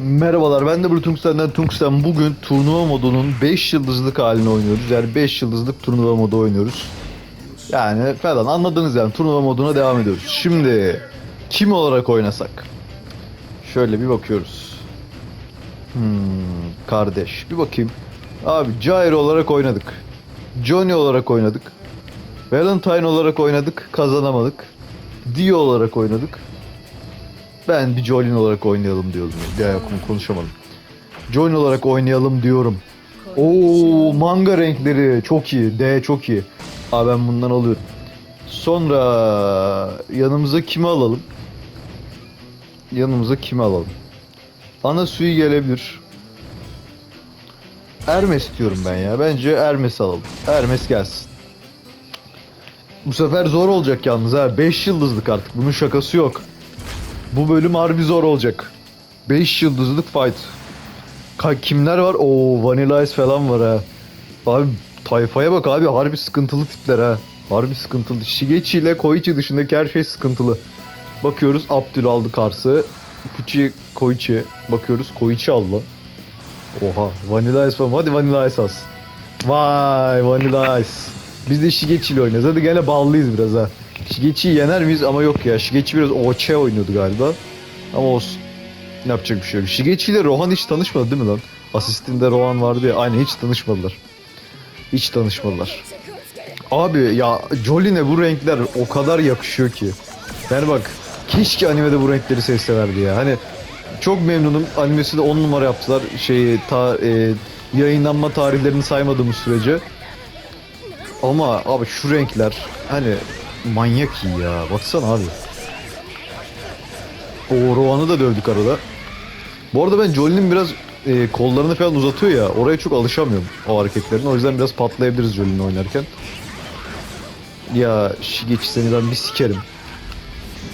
Merhabalar ben de Tungsten'den Tungsten. Bugün turnuva modunun 5 yıldızlık halini oynuyoruz. Yani 5 yıldızlık turnuva modu oynuyoruz. Yani falan anladınız yani turnuva moduna devam ediyoruz. Şimdi kim olarak oynasak? Şöyle bir bakıyoruz. Hmm, kardeş bir bakayım. Abi Jair olarak oynadık. Johnny olarak oynadık. Valentine olarak oynadık. Kazanamadık. Dio olarak oynadık. Ben bir Jolin olarak oynayalım diyorum. Ya yok, konuşamadım. Jolin olarak oynayalım diyorum. Oo manga renkleri çok iyi. D çok iyi. Abi ben bundan alıyorum. Sonra yanımıza kimi alalım? Yanımıza kimi alalım? Ana suyu gelebilir. Hermes diyorum ben ya. Bence Hermes alalım. Hermes gelsin. Bu sefer zor olacak yalnız ha. 5 yıldızlık artık. Bunun şakası yok. Bu bölüm harbi zor olacak. 5 yıldızlık fight. Ka kimler var? Oo Vanilla Ice falan var ha. Abi tayfaya bak abi harbi sıkıntılı tipler ha. Harbi sıkıntılı. Shigechi ile Koichi dışındaki her şey sıkıntılı. Bakıyoruz Abdül aldı Kars'ı. Fuchi Koichi. Bakıyoruz Koichi aldı. Oha Vanilla Ice falan. Hadi Vanilla Ice alsın. Vay Vanilla Ice. Biz de Shigechi ile oynuyoruz. Hadi gene ballıyız biraz ha. Shigechi'yi yener miyiz? Ama yok ya. Shigechi biraz OC oynuyordu galiba. Ama olsun. Yapacak bir şey yok. Shigechi ile Rohan hiç tanışmadı değil mi lan? Asistinde Rohan vardı ya. Aynen hiç tanışmadılar. Hiç tanışmadılar. Abi ya Jolin'e bu renkler o kadar yakışıyor ki. Yani bak keşke animede bu renkleri seçselerdi ya. Hani çok memnunum. Animesi de 10 numara yaptılar. Şeyi ta, e, yayınlanma tarihlerini saymadığımız sürece. Ama abi şu renkler hani manyak iyi ya. Baksana abi. O Rohan'ı da dövdük arada. Bu arada ben Jolin'in biraz e, kollarını falan uzatıyor ya. Oraya çok alışamıyorum o hareketlerine. O yüzden biraz patlayabiliriz Jolin'i oynarken. Ya Shigechi seni ben bir sikerim.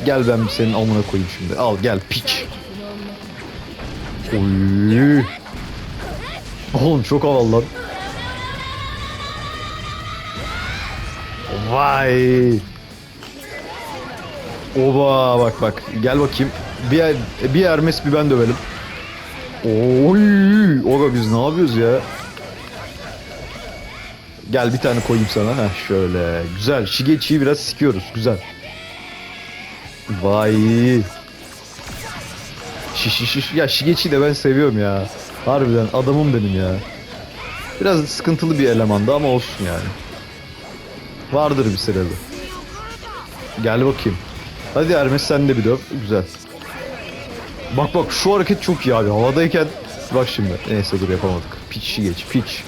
Gel ben senin amına koyayım şimdi. Al gel piç. Oy. Oğlum çok havalı lan. Vay. Oba bak bak. Gel bakayım. Bir bir Hermes bir ben dövelim. Oy. Oga biz ne yapıyoruz ya? Gel bir tane koyayım sana. Heh şöyle. Güzel. Shigechi'yi biraz sikiyoruz. Güzel. Vay. Şiş şiş şiş. Ya Shigechi'yi de ben seviyorum ya. Harbiden adamım benim ya. Biraz sıkıntılı bir elemandı ama olsun yani. Vardır bir sebebi. Gel bakayım. Hadi Hermes sen de bir döv. Güzel. Bak bak şu hareket çok iyi abi. Havadayken bak şimdi. Neyse dur yapamadık. Piç geç piç.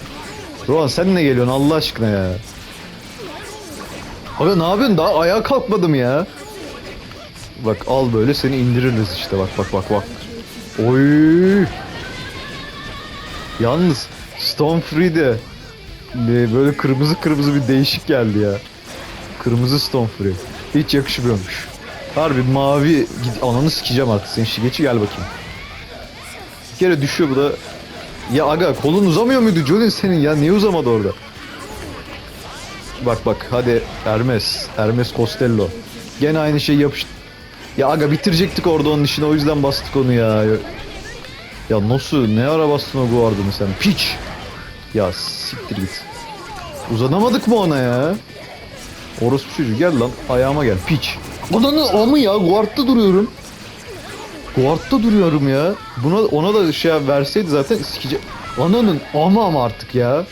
Rohan sen ne geliyorsun Allah aşkına ya. Abi ne yapıyorsun daha ayağa kalkmadım ya. Bak al böyle seni indiririz işte bak bak bak bak. Oy. Yalnız Stone Free'de e, böyle kırmızı kırmızı bir değişik geldi ya. Kırmızı Stone Free. Hiç yakışmıyormuş. Harbi mavi git ananı sikeceğim artık senin şigeçi gel bakayım. Bir kere düşüyor bu da. Ya aga kolun uzamıyor muydu Jolin senin ya niye uzamadı orada? Bak bak hadi Hermes. Hermes Costello. Gene aynı şeyi yapış. Ya aga bitirecektik orada onun işini o yüzden bastık onu ya. Ya nasıl ne ara bastın o guardını sen piç. Ya siktir git. Uzanamadık mı ona ya? Orospu çocuğu gel lan ayağıma gel piç. Ananı amı ya guardta duruyorum. Guardta duruyorum ya. Buna ona da şey verseydi zaten sikece. Ananın ama ama artık ya.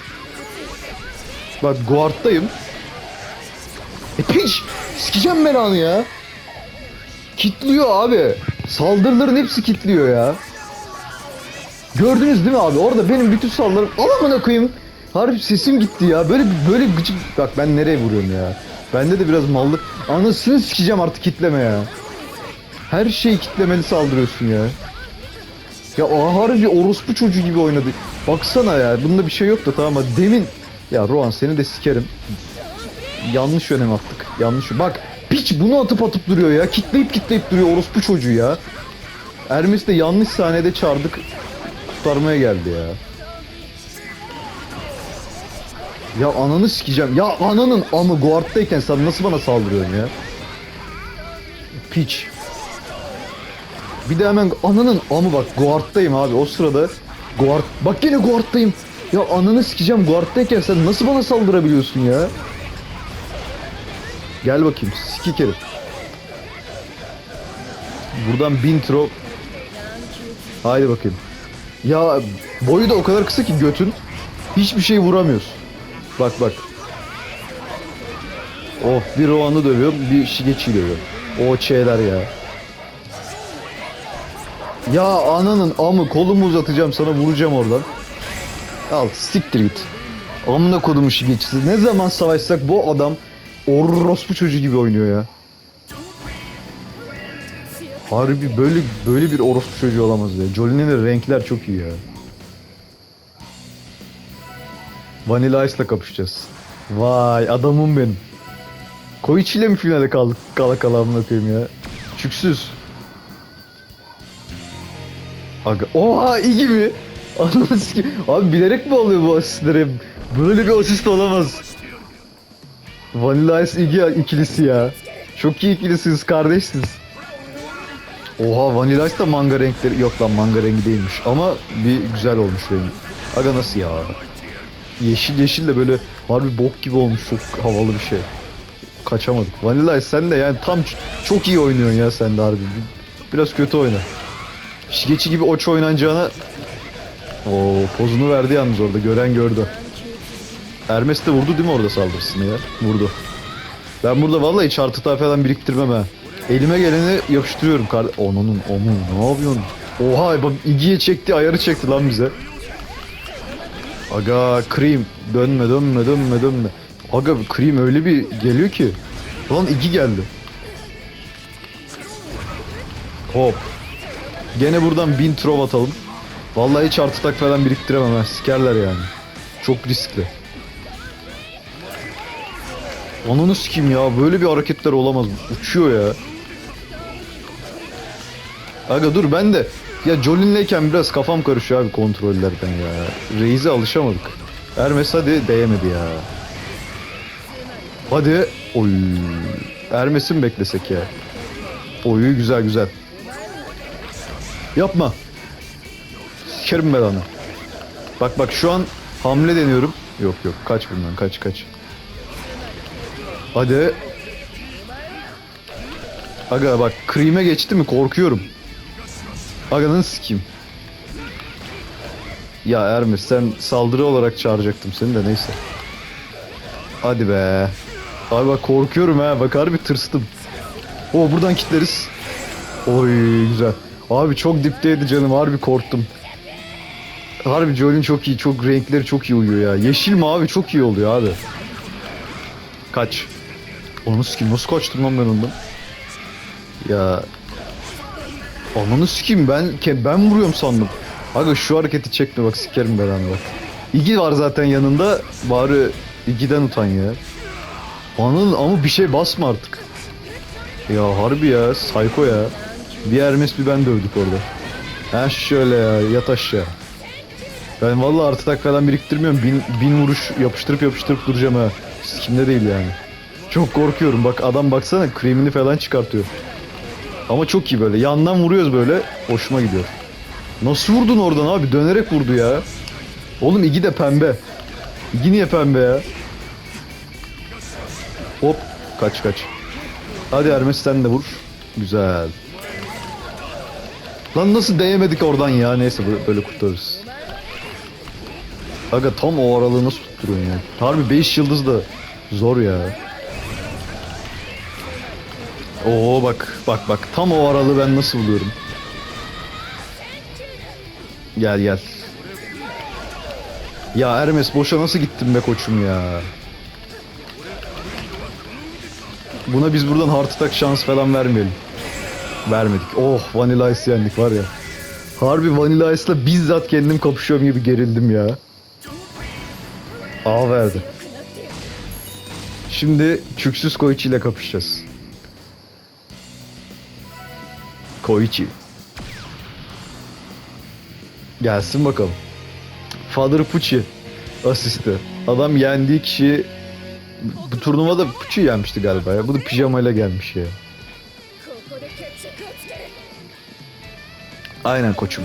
Bak guardtayım. E piç sikeceğim ben anı ya. Kitliyor abi. Saldırıların hepsi kitliyor ya. Gördünüz değil mi abi? Orada benim bütün saldırılarım alamana koyayım. Harbi sesim gitti ya. Böyle böyle gıcık. Bak ben nereye vuruyorum ya? Bende de biraz mallık. Anasını sikeceğim artık kitleme ya. Her şeyi kitlemeli saldırıyorsun ya. Ya o harbi orospu çocuğu gibi oynadı. Baksana ya. Bunda bir şey yok da tamam ama demin ya Rohan seni de sikerim. Yanlış yönem attık. Yanlış. Bak piç bunu atıp atıp duruyor ya. Kitleyip kitleyip duruyor orospu çocuğu ya. Hermes de yanlış sahnede çağırdık. Kurtarmaya geldi ya. Ya ananı sikeceğim. Ya ananın amı guardtayken sen nasıl bana saldırıyorsun ya? Piç. Bir de hemen ananın amı bak guard'dayım abi o sırada guard bak yine guard'dayım. Ya ananı sikeceğim guard'dayken sen nasıl bana saldırabiliyorsun ya? Gel bakayım sikik herif. Buradan bin tro Haydi bakayım. Ya boyu da o kadar kısa ki götün. Hiçbir şey vuramıyorsun. Bak bak. Of bir Rowan'ı dövüyor, bir Shigechi'yi dövüyor. O şeyler ya. Ya ananın amı kolumu uzatacağım sana vuracağım oradan. Al siktir git. Amına kodumu Shigechi'si. Ne zaman savaşsak bu adam orospu çocuğu gibi oynuyor ya. Harbi böyle böyle bir orospu çocuğu olamaz ya. Jolie'nin renkler çok iyi ya. Vanilla Ice'la kapışacağız. Vay adamım benim. Koichi ile mi finale kaldık kala kala amına koyayım ya. Çüksüz. Aga oha iyi gibi. Anladın ki. Abi bilerek mi oluyor bu asistler hep? Böyle bir asist olamaz. Vanilla Ice Iggy ikilisi ya. Çok iyi ikilisiniz kardeşsiniz. Oha Vanilla Ice da manga renkleri yok lan manga rengi değilmiş ama bir güzel olmuş rengi. Aga nasıl ya? Yeşil yeşil de böyle harbi bok gibi olmuş çok havalı bir şey. Kaçamadık. Vanilla sen de yani tam çok iyi oynuyorsun ya sen de harbi. Bir- Biraz kötü oyna. Shigechi gibi oç oynanacağına o pozunu verdi yalnız orada gören gördü. Hermes de vurdu değil mi orada saldırısını ya? Vurdu. Ben burada vallahi hiç artı tay falan biriktirmem ha. Elime geleni yapıştırıyorum kardeş. Onun onun ne yapıyorsun? Oha bak igiye çekti ayarı çekti lan bize. Aga cream dönme dönme dönme dönme. Aga cream öyle bir geliyor ki. Lan iki geldi. Hop. Gene buradan bin trov atalım. Vallahi hiç artı tak falan biriktiremem. Sikerler yani. Çok riskli. Ananı sikeyim ya. Böyle bir hareketler olamaz. Uçuyor ya. Aga dur ben de ya Jolin'leyken biraz kafam karışıyor abi kontrollerden ya. Reis'e alışamadık. Hermes hadi değemedi ya. Hadi. Oy. Hermes'i mi beklesek ya? Oyu güzel güzel. Yapma. Sikerim ben. Bak bak şu an hamle deniyorum. Yok yok kaç bundan kaç kaç. Hadi. Aga bak krime geçti mi korkuyorum. Aga'nın sikeyim. Ya Ermiş sen saldırı olarak çağıracaktım seni de neyse. Hadi be. Abi bak korkuyorum ha bak harbi tırstım. O buradan kitleriz. Oy güzel. Abi çok dipteydi canım harbi korktum. Harbi Jolin çok iyi çok renkleri çok iyi uyuyor ya. Yeşil mavi çok iyi oluyor abi. Kaç. Onu sikeyim nasıl kaçtım lan ben ondan? Ya Ananı sikeyim ben ben vuruyorum sandım. Aga şu hareketi çekme bak sikerim ben bak. İgi var zaten yanında. Bari İgi'den utan ya. Anın ama bir şey basma artık. Ya harbi ya psycho ya. Bir Hermes bir ben dövdük orada. Ha şöyle ya yat aşağı. Ben vallahi artı tak falan biriktirmiyorum. Bin, bin vuruş yapıştırıp yapıştırıp duracağım ha. Sikimde değil yani. Çok korkuyorum. Bak adam baksana kremini falan çıkartıyor. Ama çok iyi böyle. Yandan vuruyoruz böyle. Hoşuma gidiyor. Nasıl vurdun oradan abi? Dönerek vurdu ya. Oğlum Igi de pembe. Igi niye pembe ya? Hop. Kaç kaç. Hadi Hermes sen de vur. Güzel. Lan nasıl değemedik oradan ya? Neyse böyle- kurtarırız. Aga tam o aralığı nasıl tutturuyorsun ya? Harbi 5 yıldız da zor ya. Oo bak bak bak tam o aralığı ben nasıl buluyorum. Gel gel. Ya Hermes boşa nasıl gittin be koçum ya. Buna biz buradan heart attack şans falan vermeyelim. Vermedik. Oh Vanilla Ice yendik var ya. Harbi Vanilla Ice'la bizzat kendim kapışıyorum gibi gerildim ya. A verdi. Şimdi Çüksüz Koichi ile kapışacağız. Koichi. Gelsin bakalım. Father Pucci asisti. Adam yendiği kişi bu turnuvada Pucci yenmişti galiba ya. Bu da pijamayla gelmiş ya. Aynen koçum.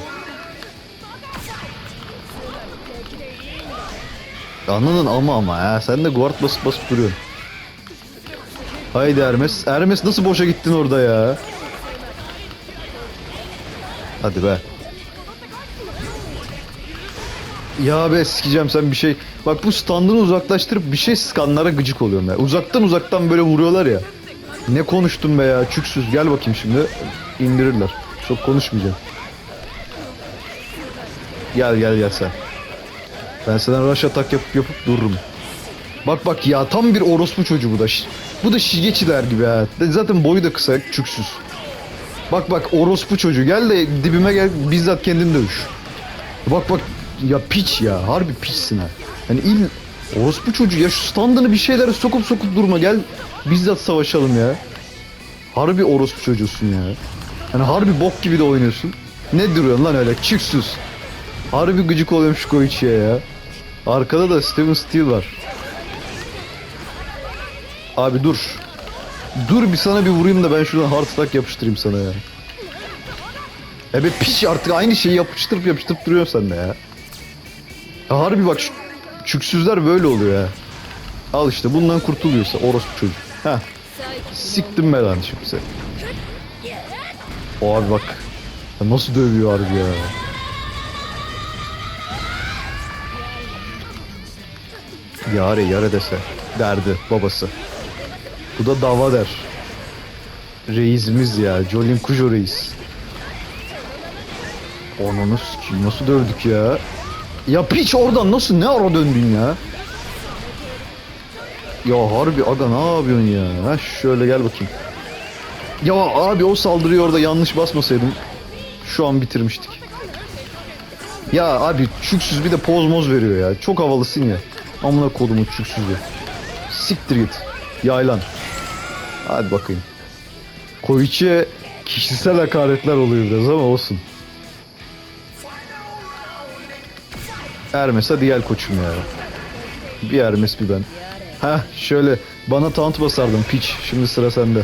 Anladın ama ama ya. Sen de guard basıp basıp duruyorsun. Haydi Hermes. Hermes nasıl boşa gittin orada ya? Hadi be. Ya be sikeceğim sen bir şey. Bak bu standını uzaklaştırıp bir şey skanlara gıcık oluyorum ya. Uzaktan uzaktan böyle vuruyorlar ya. Ne konuştun be ya çüksüz gel bakayım şimdi. indirirler. Çok konuşmayacağım. Gel gel gel sen. Ben sana rush atak yapıp yapıp dururum. Bak bak ya tam bir orospu çocuğu bu da. Bu da şigeçiler gibi ha. Zaten boyu da kısa çüksüz. Bak bak orospu çocuğu gel de dibime gel bizzat kendin dövüş. Bak bak ya piç ya harbi piçsin ha. Yani il orospu çocuğu ya şu standını bir şeylere sokup sokup durma gel bizzat savaşalım ya. Harbi orospu çocuğusun ya. Hani harbi bok gibi de oynuyorsun. Ne duruyorsun lan öyle çiksüz. Harbi gıcık oluyorum şu Koichi'ye ya. Arkada da Steven Steele var. Abi dur. Dur bir sana bir vurayım da ben şuradan hard stack yapıştırayım sana ya. E be artık aynı şeyi yapıştırıp yapıştırıp duruyorsun sen de ya. ya harbi bak şu çüksüzler böyle oluyor ya. Al işte bundan kurtuluyorsa orospu çocuk. Heh. Siktim ben lan şimdi seni. O abi bak. Ya nasıl dövüyor harbi ya. Yare yare dese derdi babası. Bu da dava der. Reisimiz ya. Jolin Kujo reis. Ananı sikeyim nasıl dövdük ya. Ya piç oradan nasıl ne ara döndün ya. Ya harbi aga ne yapıyorsun ya? Ha şöyle gel bakayım. Ya abi o saldırıyı orada yanlış basmasaydım şu an bitirmiştik. Ya abi çüksüz bir de poz moz veriyor ya. Çok havalısın ya. Amına kodumun çüksüzü. Siktir git. Yaylan. Hadi bakayım. Koichi'ye kişisel hakaretler oluyor biraz ama olsun. Hermes hadi gel koçum ya. Bir Hermes bir ben. Ha şöyle bana taunt basardın piç. Şimdi sıra sende.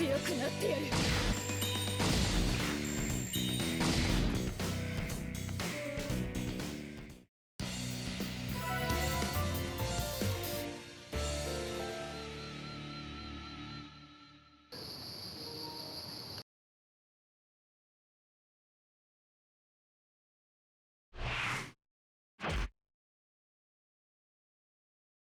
強くなってやる